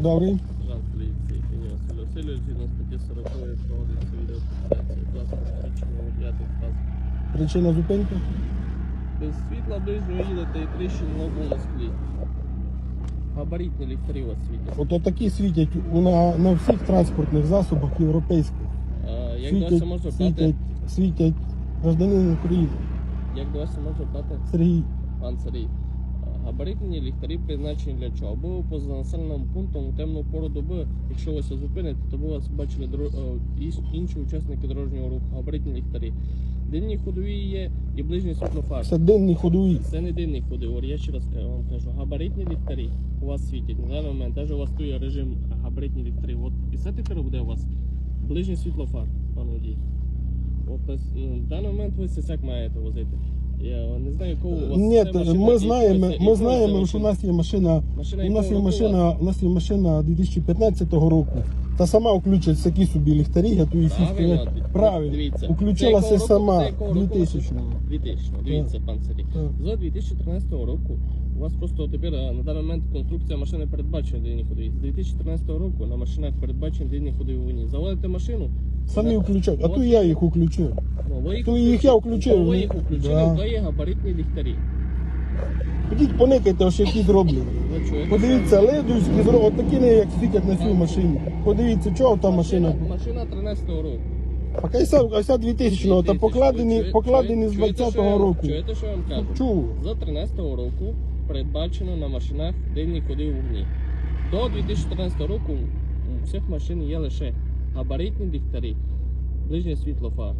Добрий. Жан поліції Києва Василь Васильович, згідно статті 40 проводиться відеофіксація. Будь ласка, посвідчення водія транспорту. Причина зупинки? Без світла ближнього їдете і тріщин на лобу склі. Габаритні ліхтарі у вас світять. Ото такі світять у- на, на всіх транспортних засобах європейських. А, як до вас можна світять, брати? світять гражданин України. Як до вас можна брати? Сергій. Пан Сергій. Габаритні ліхтарі призначені для чого? Або поза населеним пунктом у темну пору доби, якщо ви зупините, то ви вас бачили е, інші учасники дорожнього руху. Габаритні ліхтарі. Денні ходові є і ближній світлофар. Це денний ходовий. Це не денний ходив, я ще раз вам кажу, габаритні ліхтарі у вас світять на даний момент, навіть у вас стоїть режим габаритні ліхтарі. От і це тепер буде у вас ближній світлофар, пан водій. От на в даний момент ви сисяк маєте возити. Я не знаю, кого у вас Ні, це машина, ми і знаємо, якого ми знаємо, що у нас є машина. Машина У нас є машина, у нас є машина 2015 року. Та сама включить такі собі ліхтарі, і Правильно, сісти. Правильно. дивіться. Включилася Це якого року? сама якого року? 2000 2000, дивіться, пан Сергій. З 2013 року у вас просто тепер е, на даний момент конструкція машини передбачена денні ходові. З 2014 року на машинах передбачені денні ходові вогні. Заводите машину, Самі за- включать. А то я їх включив. Ну, їх, То їх я включив, ви їх включили, да. то є габаритні ліхтарі. Ходіть поникайте, ось які зроблені. Подивіться, ледуські зроблені, от такі не як світять на цій машині. Подивіться, чого та машина. Машина 13-го року. А кайся, ася 2000 та 2000. покладені, покладені з чуєте, що 20-го року. Чуєте, що я вам кажу? Чув. З 13-го року передбачено на машинах денні ходи вогні. До 2014 року у всіх машин є лише габаритні ліхтарі, ближнє світло фар.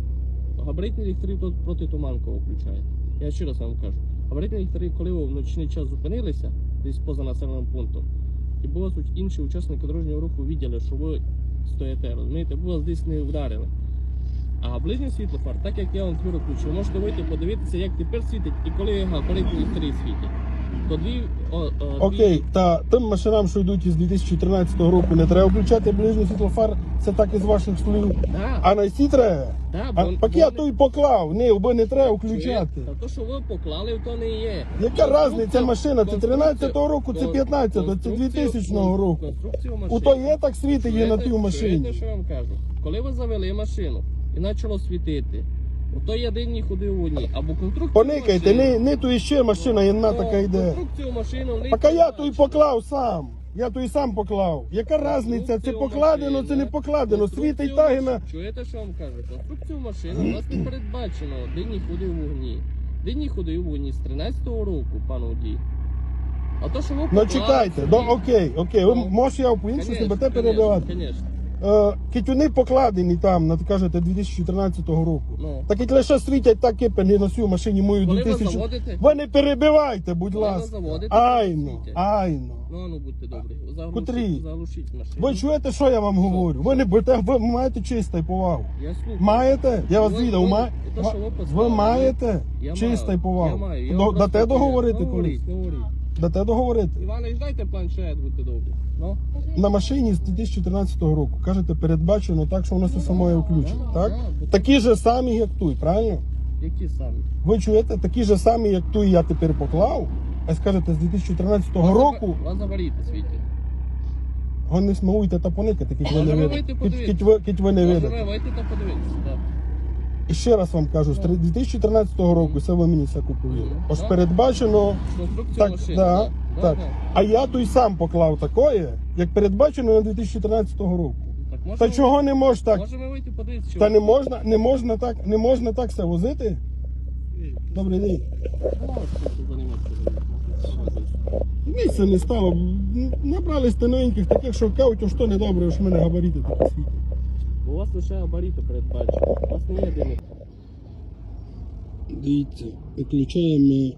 Габаритні ліхтарі тут проти туманкового включають. Я ще раз вам кажу. Габаритні ліхтарі, коли ви в ночний час зупинилися, десь поза населеним пунктом, і бо вас інші учасники дорожнього руху виділи, що ви стоїте, розумієте, бо вас десь не вдарили. А ближній світлофар, так як я вам тепер включив, можете вийти подивитися, як тепер світить і коли габаритні ліхтарі світять. То дві, о, о, Окей, та тим машинам, що йдуть із 2013 року, не треба включати ближній світлофар, це так із ваших слів. Да, А на сі треба. да, А бо- я той поклав, не, бо не треба включати. Та то, що ви поклали, то не є. Яка різниця машина? Це конструкція- 13-го року, це 15-го, це конструкцію- 2000 року. У то є так світи є на тій машині. Чуєте, що я вам кажу? Коли ви завели машину і почало світити, ото єдині ходи вогні. Або конструкцію Поникайте, машини. не, не то іще машина єдна така йде. Конструкцію машину не Поки я той бачите. поклав сам. Я той сам поклав. Яка різниця? Це покладено, це не покладено. Світить і на. маш- Чуєте, що вам кажу? Конструкцію машини у нас не передбачено. Денні ходи в вогні. Денні ходи в вогні з 13-го року, пан водій. А то, що ви Ну поклали чекайте, собі- ну окей, окей. Ви Ну, може я по іншому себе те перебивати. Конечно. Е, Китюни покладені там, на кажете, 2014 року. Ну. Так і лише світять так кипені на цю машині мою Коли ви 2000. заводите, Ви не перебивайте, будь Коли ви ласка. заводите, Айно, айно. ну, ну будьте добрі, Котрі? заглушіть, заглушіть машину. Ви чуєте, що я вам говорю? Ви не будете, ви маєте чисте повагу. Я слухаю. Маєте? Я вас Ви- ви- ма... то, що ви ви маєте Я маю, повагу. Я маю. Я До- вам Дате договорити Ну, колись? говоріть, говоріть. Дате договорити. Іванович, дайте планшет, будьте добрі. Ну? На машині з 2014 року. Кажете, передбачено так, що воно все само є включено. Так? Такі ж самі, як той, правильно? Які самі? Ви чуєте, такі ж самі, як той я тепер поклав. А скажете, з 2013 року Вас заваріти світі. го не смауйте та поникати, кіть ви не видите. Кіть- подивитися? Кіть ви, не видите. ви вийти та подивитися, так. І ще раз вам кажу, з 2014 року це ви мені все купили. Ось передбачено, так, да, так. А я той сам поклав такое, як передбачено на 2014 року. Так, Та чого не можеш так? Можемо вийти подивитися. Та не можна, не можна так, не можна так все возити. Добрий день. Місце не стало. Набрали новеньких таких, що кажуть, що не добре, що в мене габарити такі світять. У вас лише габаріти передбачені. У вас не є денних. Дивіться, виключаємо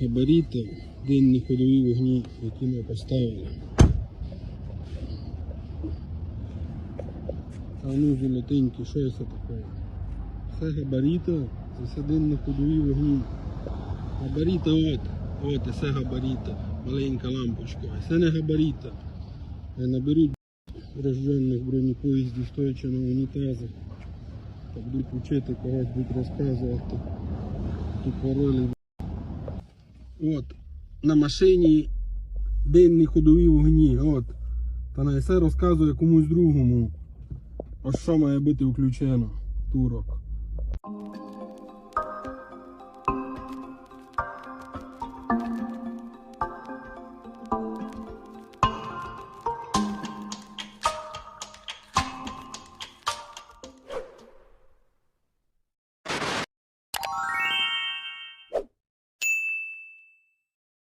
габарити, денні ходові вогні, які ми поставили. А ну золотенькі, що це таке? Це габаріти, це все денні ходові вогні. Габаріта от, от це габаріта, маленька лампочка. Це не габаріта. Наберуть рожденних бронепоїздів, стоячи на унітазах. Так будуть вчити когось будуть розказувати. Тупорили. От. На машині денні ходові вогні. От. Та не все розказує комусь другому. Ось що має бути включено. Турок.